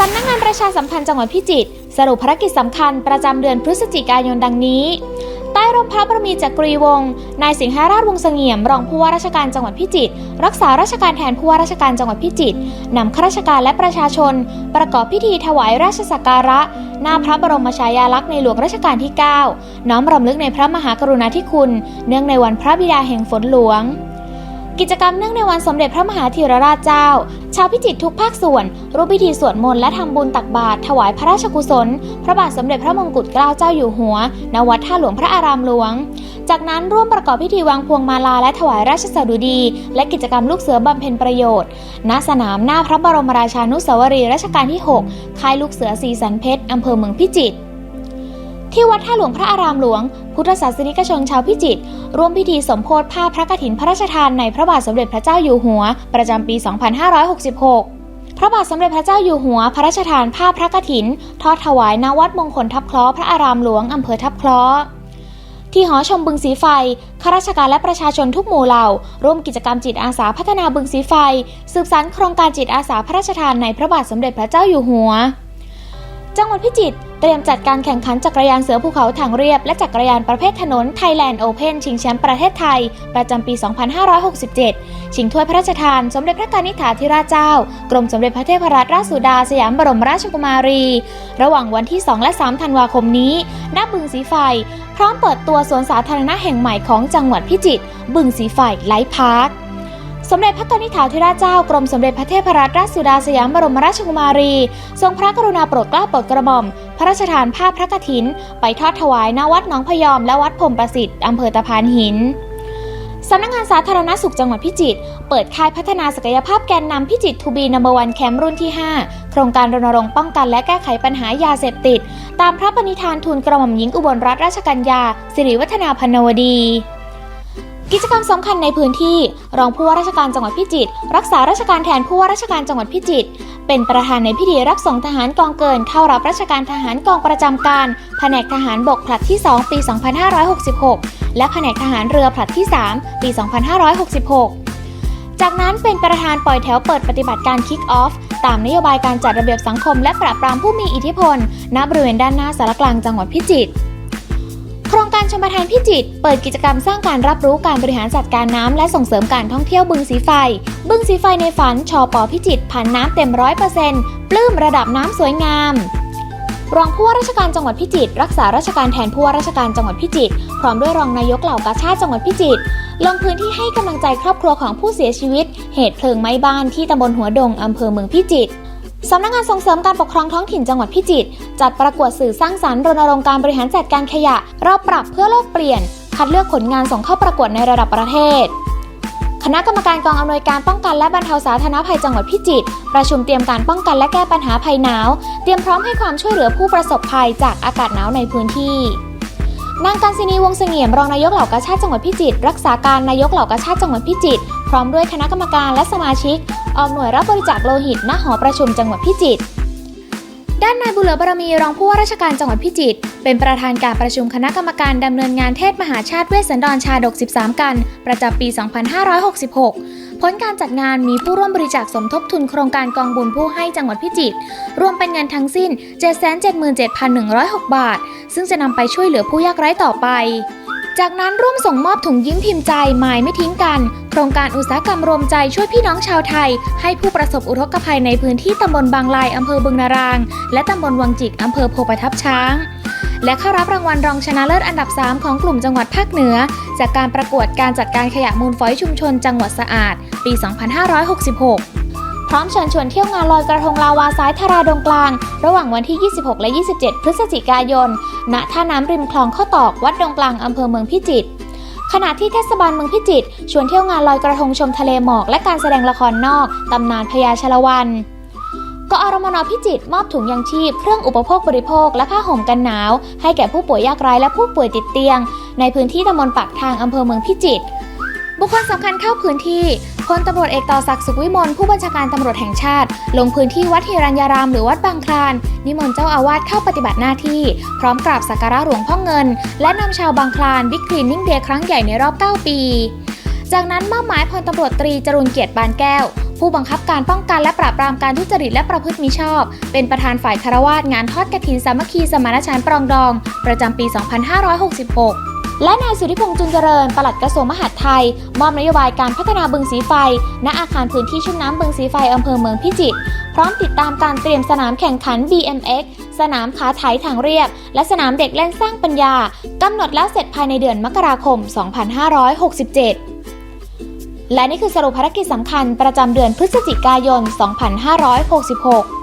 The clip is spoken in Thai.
สำนักงานประชาสัมพันธ์จังหวัดพิจิตรสรุปภารกิจสำคัญประจำเดือนพฤศจิกายนดังนี้ ใต้ร่มพระบรมีจักรีวงศ์นายสิงหราชวงศ์เสงี่ยม รองผู้ว่าราชการจังหวัดพิจิตรรักษาราชการแทนผู้ว่าราชการจังหวัดพิจิตรนำข้าราชการและประชาชน ประกอบพิธีถวายราชสักการะ หน้าพระบรมฉายาลักษณ์ในหลวงรัชกาลที่ 9 น้อมรำลึกในพระมหากรุณาธิคุณ เนื่องในวันพระบิดาแห่งฝนหลวง กิจกรรมเนื่องในวันสมเด็จพระมหาธีรราชเจ้า ชาวพิจิตรทุกภาคส่วนร่วมพิธีสวดมนต์และทำบุญตักบาตรถวายพระราชกุศล พระบาทสมเด็จพระมงกุฎเกล้าเจ้าอยู่หัว ณ วัดท่าหลวงพระอารามหลวง จากนั้นร่วมประกอบพิธีวางพวงมาลาและถวายราชสดุดี และกิจกรรมลูกเสือบำเพ็ญประโยชน์ ณ สนามหน้าพระบรมราชานุสาวรีย์รัชกาลที่ 6 ค่ายลูกเสือสีสันเพชรอำเภอเมืองพิจิตร ที่วัดท่าหลวงพระอารามหลวง พุทธศาสนิกชนชาวพิจิตรร่วมพิธีสมโพธิผ้าพระกฐินพระราชทานในพระบาทสมเด็จพระเจ้าอยู่หัว ประจำปี 2566 พระบาทสมเด็จพระเจ้าอยู่หัว พระราชทานผ้าพระกฐิน ทอดถวายณวัดมงคลทับคล้อพระอารามหลวงอำเภอทับคล้อที่หอชมบึงสีไฟ ข้าราชการและประชาชนทุกหมู่เหล่า ร่วมกิจกรรมจิตอาสาพัฒนาบึงสีไฟ สืบสานโครงการจิตอาสาพระราชทานในพระบาทสมเด็จพระเจ้าอยู่หัว จังหวัดพิจิตร เตรียมจัดการแข่งขันจักรยานเสือภูเขาทางเรียบ และจักรยานประเภทถนน Thailand Open ชิงแชมป์ประเทศไทย ประจำปี 2567 ชิงถ้วยพระราชทาน สมเด็จพระกนิษฐาธิราชเจ้า กรมสมเด็จพระเทพรัตนราชสุดาสยามบรมราชกุมารี ระหว่างวันที่ 2 และ 3 ธันวาคมนี้ณบึงสีไฟ พร้อมเปิดตัวสวนสาธารณะแห่งใหม่ของจังหวัดพิจิตรบึงสีไฟไลฟ์พาร์ค สมเด็จพระกนิษฐาธิราชเจ้ากรมสมเด็จพระเทพรัตนราชสุดาสยามบรมราชกุมารี ทรงพระกรุณาโปรดเกล้าโปรดกระหม่อม พระราชทานผ้าพระกฐิน ไปทอดถวายณวัดหนองพยอมและวัดพรมประสิทธิ์อำเภอตะพานหินสำนักงานสาธารณสุขจังหวัดพิจิตรเปิดค่ายพัฒนาศักยภาพแกนนำพิจิตรทูบีนัมเบอร์วันแคมป์รุ่นที่ 5 โครงการรณรงค์ป้องกันและแก้ไขปัญหายาเสพติด ตามพระปณิธานทูลกระหม่อมหญิงอุบลรัตนราชกัญญาสิริวัฒนาพนวดี กิจกรรมสำคัญในพื้นที่ รองผู้ว่าราชการจังหวัดพิจิตรรักษาราชการแทนผู้ว่าราชการจังหวัดพิจิตรเป็นประธานในพิธีรับส่งทหารกองเกิน เข้ารับราชการทหารกองประจำการ แผนกทหารบกผลัดที่ 2 ปี 2566 และแผนกทหารเรือผลัดที่ 3 ปี 2566 จากนั้นเป็นประธานปล่อยแถวเปิดปฏิบัติการ Kick Off ตามนโยบายการจัดระเบียบสังคม และปราบปรามผู้มีอิทธิพลณบริเวณด้านหน้าสารกลางจังหวัดพิจิตร โครงการชมประทานพิจิตรเปิดกิจกรรมสร้างการรับรู้การบริหารจัดการน้ำและส่งเสริมการท่องเที่ยวบึงสีไฟ บึงสีไฟในฝันชอปอพิจิตรผ่านน้ำเต็มร้อยเปอร์เซ็นต์ปลื้มระดับน้ำสวยงามรองผู้ว่าราชการจังหวัดพิจิตรรักษาราชการแทนผู้ว่าราชการจังหวัดพิจิตรพร้อมด้วยรองนายกเหล่ากาชาติจังหวัดพิจิตรลงพื้นที่ให้กำลังใจครอบครัวของผู้เสียชีวิต เหตุเพลิงไหม้บ้านที่ตำบลหัวดงอำเภอเมืองพิจิตร สำนักงานส่งเสริมการปกครองท้องถิ่นจังหวัดพิจิตรจัดประกวดสื่อสร้างสรรค์รณรงค์การบริหารจัดการขยะรอบปรับเพื่อโลกเปลี่ยน คัดเลือกผลงานส่งเข้าประกวดในระดับประเทศ คณะกรรมการกองอำนวยการป้องกันและบรรเทาสาธารณภัยจังหวัดพิจิตรประชุมเตรียมการป้องกันและแก้ปัญหาภัยหนาว เตรียมพร้อมให้ความช่วยเหลือผู้ประสบภัยจากอากาศหนาวในพื้นที่นางการศินีวงเสงี่ยมรองนายกเหล่ากาชาติจังหวัดพิจิตรรักษาการนายกเหล่ากาชาติจังหวัดพิจิตร พร้อมด้วยคณะกรรมการและสมาชิก ออกหน่วยรับบริจาคโลหิต ณหอประชุมจังหวัดพิจิตรด้านนายบุเหลือบารมีรองผู้ว่าราชการจังหวัดพิจิตรเป็นประธานการประชุมคณะกรรมการดำเนินงานเทศมหาชาติเวสสันดรชาดก 13 กัน ประจำปี 2566 ผลการจัดงานมีผู้ร่วมบริจาคสมทบทุนโครงการกองบุญผู้ให้จังหวัดพิจิตรรวมเป็นเงินทั้งสิ้น 777,106 บาท ซึ่งจะนำไปช่วยเหลือผู้ยากไร้ต่อไป จากนั้นร่วมส่งมอบถุงยิ้มพิมพ์ใจหมายไม่ทิ้งกัน โครงการอุตสาหกรรมรวมใจช่วยพี่น้องชาวไทย ให้ผู้ประสบอุทกภัยในพื้นที่ตำบลบางลายอำเภอบึงนาราง และตำบลวังจิกอำเภอโพประทับช้าง และเข้ารับรางวัลรองชนะเลิศอันดับ 3 ของกลุ่มจังหวัดภาคเหนือ จากการประกวดการจัดการขยะมูลฝอยชุมชนจังหวัดสะอาด ปี 2566 พร้อมเชิญชวนเที่ยวงานลอยกระทงลาวาซ้ายทาราดงกลาง ระหว่างวันที่ 26 และ 27 พฤศจิกายน ณ ท่าน้ำริมคลองข้าวตอก วัดดงกลางอำเภอเมืองพิจิตร ขณะที่เทศบาลเมืองพิจิตรชวนเที่ยวงานลอยกระทงชมทะเลหมอก และการแสดงละครนอกตำนานพญาชลวันกอรมนพิจิตรมอบถุงยังชีพ เครื่องอุปโภคบริโภค และผ้าห่มกันหนาว ให้แก่ผู้ป่วยยากไร้และผู้ป่วยติดเตียง ในพื้นที่ตำบลปากทางอำเภอเมืองพิจิตรบุคคลสำคัญเข้าพื้นที่ พลตำรวจเอกต่อศักดิ์สุขวิมลผู้บัญชาการตำรวจแห่งชาติ ลงพื้นที่วัดฮิรัญญารามหรือวัดบางคลาน นิมนต์เจ้าอาวาสเข้าปฏิบัติหน้าที่ พร้อมกราบสักการะหลวงพ่อเงิน และนำชาวบางคลานบิ๊กคลีนนิ่งเดย์ครั้งใหญ่ในรอบ 9 ปี จากนั้นมอบหมายพลตำรวจตรีจรุนเกียรติปานแก้ว ผู้บังคับการป้องกันและปราบปรามการทุจริตและประพฤติมิชอบ เป็นประธานฝ่ายคารวาสงานทอดกฐินสามัคคีสมานฉันท์ปรองดอง ประจำปี 2566 และนายสุทธิพงษ์จุนเจริญปลัดกระทรวงมหาดไทย มอบนโยบายการพัฒนาบึงสีไฟ ณอาคารพื้นที่ชุ่มน้ำบึงสีไฟอำเภอเมืองพิจิตรพร้อมติดตามการเตรียมสนามแข่งขัน BMX สนามขาไถทางเรียบ และสนามเด็กเล่นสร้างปัญญากำหนดแล้วเสร็จภายในเดือนมกราคม 2567และนี่คือสรุปภารกิจสำคัญประจำเดือนพฤศจิกายน 2566